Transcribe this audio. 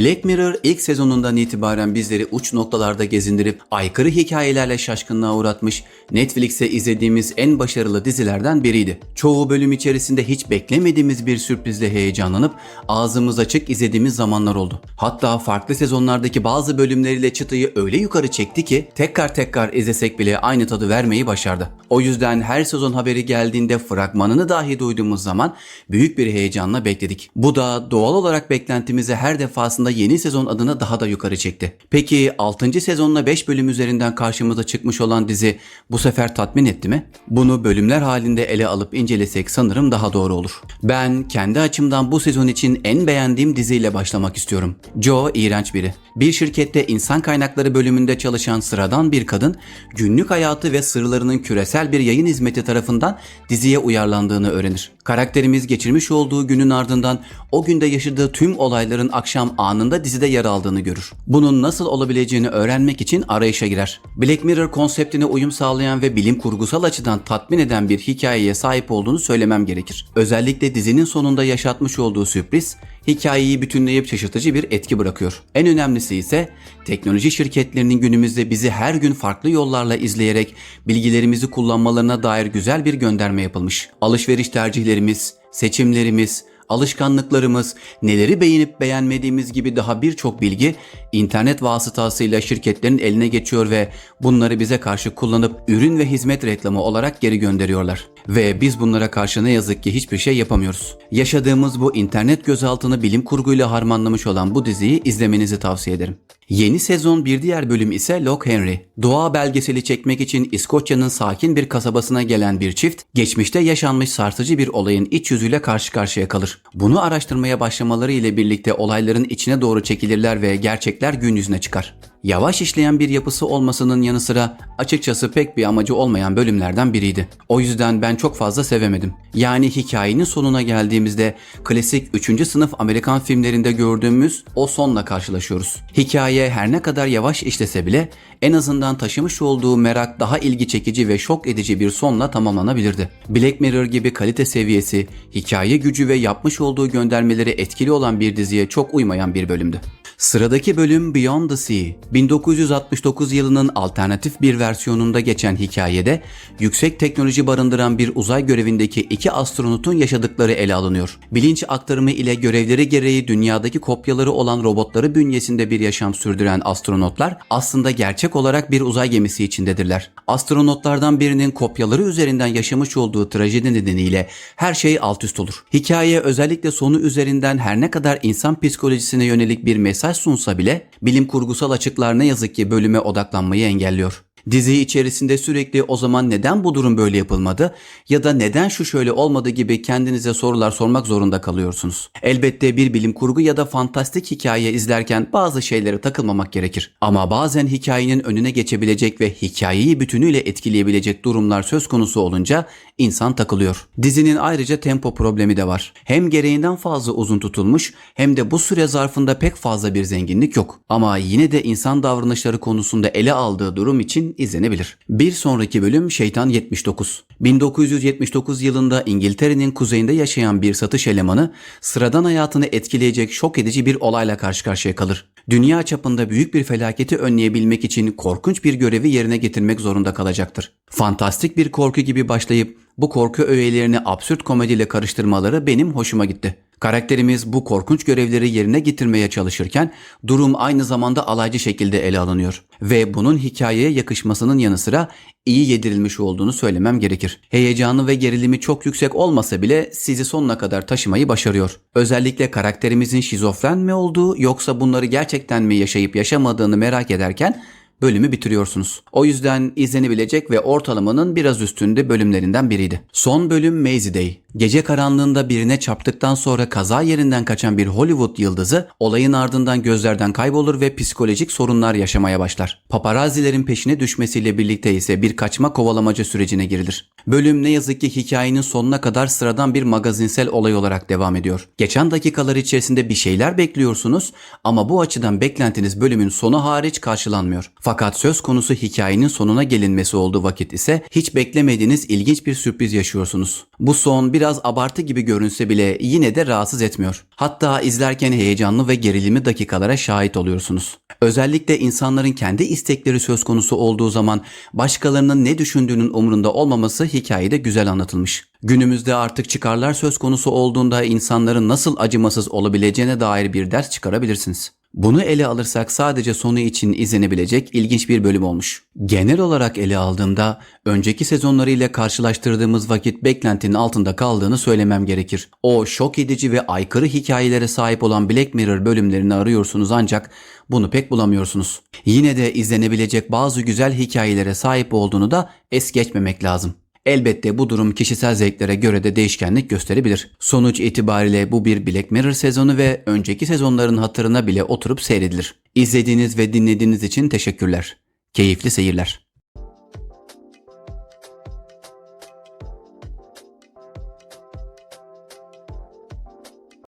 Black Mirror ilk sezonundan itibaren bizleri uç noktalarda gezindirip aykırı hikayelerle şaşkınlığa uğratmış, Netflix'te izlediğimiz en başarılı dizilerden biriydi. Çoğu bölüm içerisinde hiç beklemediğimiz bir sürprizle heyecanlanıp ağzımız açık izlediğimiz zamanlar oldu. Hatta farklı sezonlardaki bazı bölümleriyle çıtayı öyle yukarı çekti ki tekrar tekrar izlesek bile aynı tadı vermeyi başardı. O yüzden her sezon haberi geldiğinde fragmanını dahi duyduğumuz zaman büyük bir heyecanla bekledik. Bu da doğal olarak beklentimizi her defasında yeni sezon adına daha da yukarı çekti. Peki 6. sezonla 5 bölüm üzerinden karşımıza çıkmış olan dizi bu sefer tatmin etti mi? Bunu bölümler halinde ele alıp incelesek sanırım daha doğru olur. Ben kendi açımdan bu sezon için en beğendiğim diziyle başlamak istiyorum. Joe iğrenç biri. Bir şirkette insan kaynakları bölümünde çalışan sıradan bir kadın günlük hayatı ve sırlarının küresel bir yayın hizmeti tarafından diziye uyarlandığını öğrenir. Karakterimiz geçirmiş olduğu günün ardından o günde yaşadığı tüm olayların akşam anında dizide yer aldığını görür. Bunun nasıl olabileceğini öğrenmek için arayışa girer. Black Mirror konseptine uyum sağlayan ve bilim kurgusal açıdan tatmin eden bir hikayeye sahip olduğunu söylemem gerekir. Özellikle dizinin sonunda yaşatmış olduğu sürpriz hikayeyi bütünleyip şaşırtıcı bir etki bırakıyor. En önemlisi ise teknoloji şirketlerinin günümüzde bizi her gün farklı yollarla izleyerek bilgilerimizi kullanmalarına dair güzel bir gönderme yapılmış. Alışveriş tercihlerimiz, seçimlerimiz, alışkanlıklarımız, neleri beğenip beğenmediğimiz gibi daha birçok bilgi internet vasıtasıyla şirketlerin eline geçiyor ve bunları bize karşı kullanıp ürün ve hizmet reklamı olarak geri gönderiyorlar. Ve biz bunlara karşı ne yazık ki hiçbir şey yapamıyoruz. Yaşadığımız bu internet gözaltını bilim kurguyla harmanlamış olan bu diziyi izlemenizi tavsiye ederim. Yeni sezon bir diğer bölüm ise Lock Henry. Doğa belgeseli çekmek için İskoçya'nın sakin bir kasabasına gelen bir çift, geçmişte yaşanmış sarsıcı bir olayın iç yüzüyle karşı karşıya kalır. Bunu araştırmaya başlamaları ile birlikte olayların içine doğru çekilirler ve gerçekler gün yüzüne çıkar. Yavaş işleyen bir yapısı olmasının yanı sıra açıkçası pek bir amacı olmayan bölümlerden biriydi. O yüzden ben çok fazla sevemedim. Yani hikayenin sonuna geldiğimizde klasik 3. sınıf Amerikan filmlerinde gördüğümüz o sonla karşılaşıyoruz. Hikaye her ne kadar yavaş işlese bile en azından taşımış olduğu merak daha ilgi çekici ve şok edici bir sonla tamamlanabilirdi. Black Mirror gibi kalite seviyesi, hikaye gücü ve yapmış olduğu göndermeleri etkili olan bir diziye çok uymayan bir bölümdü. Sıradaki bölüm Beyond the Sea. 1969 yılının alternatif bir versiyonunda geçen hikayede yüksek teknoloji barındıran bir uzay görevindeki iki astronotun yaşadıkları ele alınıyor. Bilinç aktarımı ile görevleri gereği dünyadaki kopyaları olan robotları bünyesinde bir yaşam sürdüren astronotlar aslında gerçek olarak bir uzay gemisi içindedirler. Astronotlardan birinin kopyaları üzerinden yaşamış olduğu trajedi nedeniyle her şey alt üst olur. Hikaye özellikle sonu üzerinden her ne kadar insan psikolojisine yönelik bir mesaj sunsa bile bilim kurgusal açıklar ne yazık ki bölüme odaklanmayı engelliyor. Dizi içerisinde sürekli o zaman neden bu durum böyle yapılmadı ya da neden şu şöyle olmadı gibi kendinize sorular sormak zorunda kalıyorsunuz. Elbette bir bilim kurgu ya da fantastik hikaye izlerken bazı şeylere takılmamak gerekir. Ama bazen hikayenin önüne geçebilecek ve hikayeyi bütünüyle etkileyebilecek durumlar söz konusu olunca insan takılıyor. Dizinin ayrıca tempo problemi de var. Hem gereğinden fazla uzun tutulmuş hem de bu süre zarfında pek fazla bir zenginlik yok. Ama yine de insan davranışları konusunda ele aldığı durum için izlenebilir. Bir sonraki bölüm Şeytan 79. 1979 yılında İngiltere'nin kuzeyinde yaşayan bir satış elemanı sıradan hayatını etkileyecek şok edici bir olayla karşı karşıya kalır. Dünya çapında büyük bir felaketi önleyebilmek için korkunç bir görevi yerine getirmek zorunda kalacaktır. Fantastik bir korku gibi başlayıp bu korku öğelerini absürt komediyle karıştırmaları benim hoşuma gitti. Karakterimiz bu korkunç görevleri yerine getirmeye çalışırken durum aynı zamanda alaycı şekilde ele alınıyor ve bunun hikayeye yakışmasının yanı sıra iyi yedirilmiş olduğunu söylemem gerekir. Heyecanı ve gerilimi çok yüksek olmasa bile sizi sonuna kadar taşımayı başarıyor. Özellikle karakterimizin şizofren mi olduğu yoksa bunları gerçekten mi yaşayıp yaşamadığını merak ederken bölümü bitiriyorsunuz. O yüzden izlenebilecek ve ortalamanın biraz üstünde bölümlerinden biriydi. Son bölüm Maisie Day. Gece karanlığında birine çarptıktan sonra kaza yerinden kaçan bir Hollywood yıldızı olayın ardından gözlerden kaybolur ve psikolojik sorunlar yaşamaya başlar. Paparazzilerin peşine düşmesiyle birlikte ise bir kaçma kovalamaca sürecine girilir. Bölüm ne yazık ki hikayenin sonuna kadar sıradan bir magazinsel olay olarak devam ediyor. Geçen dakikalar içerisinde bir şeyler bekliyorsunuz ama bu açıdan beklentiniz bölümün sonu hariç karşılanmıyor. Fakat söz konusu hikayenin sonuna gelinmesi olduğu vakit ise hiç beklemediğiniz ilginç bir sürpriz yaşıyorsunuz. Bu son biraz abartı gibi görünse bile yine de rahatsız etmiyor. Hatta izlerken heyecanlı ve gerilimli dakikalara şahit oluyorsunuz. Özellikle insanların kendi istekleri söz konusu olduğu zaman başkalarının ne düşündüğünün umurunda olmaması hikayede güzel anlatılmış. Günümüzde artık çıkarlar söz konusu olduğunda insanların nasıl acımasız olabileceğine dair bir ders çıkarabilirsiniz. Bunu ele alırsak sadece sonu için izlenebilecek ilginç bir bölüm olmuş. Genel olarak ele aldığımda önceki sezonlarıyla karşılaştırdığımız vakit beklentinin altında kaldığını söylemem gerekir. O şok edici ve aykırı hikayelere sahip olan Black Mirror bölümlerini arıyorsunuz ancak bunu pek bulamıyorsunuz. Yine de izlenebilecek bazı güzel hikayelere sahip olduğunu da es geçmemek lazım. Elbette bu durum kişisel zevklere göre de değişkenlik gösterebilir. Sonuç itibariyle bu bir Black Mirror sezonu ve önceki sezonların hatırına bile oturup seyredilir. İzlediğiniz ve dinlediğiniz için teşekkürler. Keyifli seyirler.